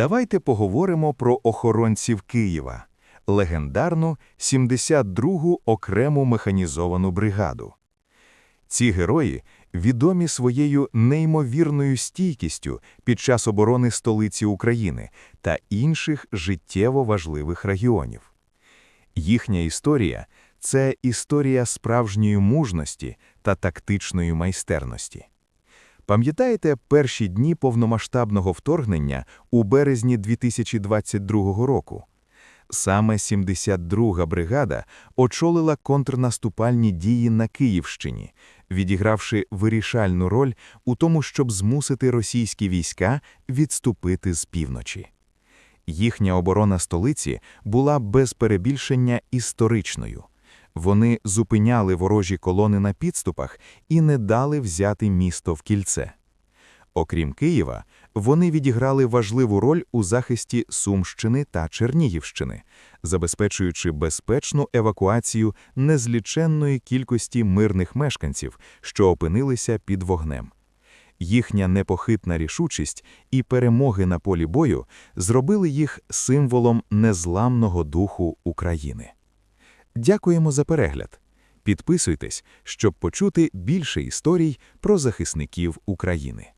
Давайте поговоримо про охоронців Києва, легендарну 72-гу окрему механізовану бригаду. Ці герої відомі своєю неймовірною стійкістю під час оборони столиці України та інших життєво важливих регіонів. Їхня історія – це історія справжньої мужності та тактичної майстерності. Пам'ятаєте перші дні повномасштабного вторгнення у березні 2022 року? Саме 72-га бригада очолила контрнаступальні дії на Київщині, відігравши вирішальну роль у тому, щоб змусити російські війська відступити з півночі. Їхня оборона столиці була без перебільшення історичною. Вони зупиняли ворожі колони на підступах і не дали взяти місто в кільце. Окрім Києва, вони відіграли важливу роль у захисті Сумщини та Чернігівщини, забезпечуючи безпечну евакуацію незліченної кількості мирних мешканців, що опинилися під вогнем. Їхня непохитна рішучість і перемоги на полі бою зробили їх символом незламного духу України. Дякуємо за перегляд. Підписуйтесь, щоб почути більше історій про захисників України.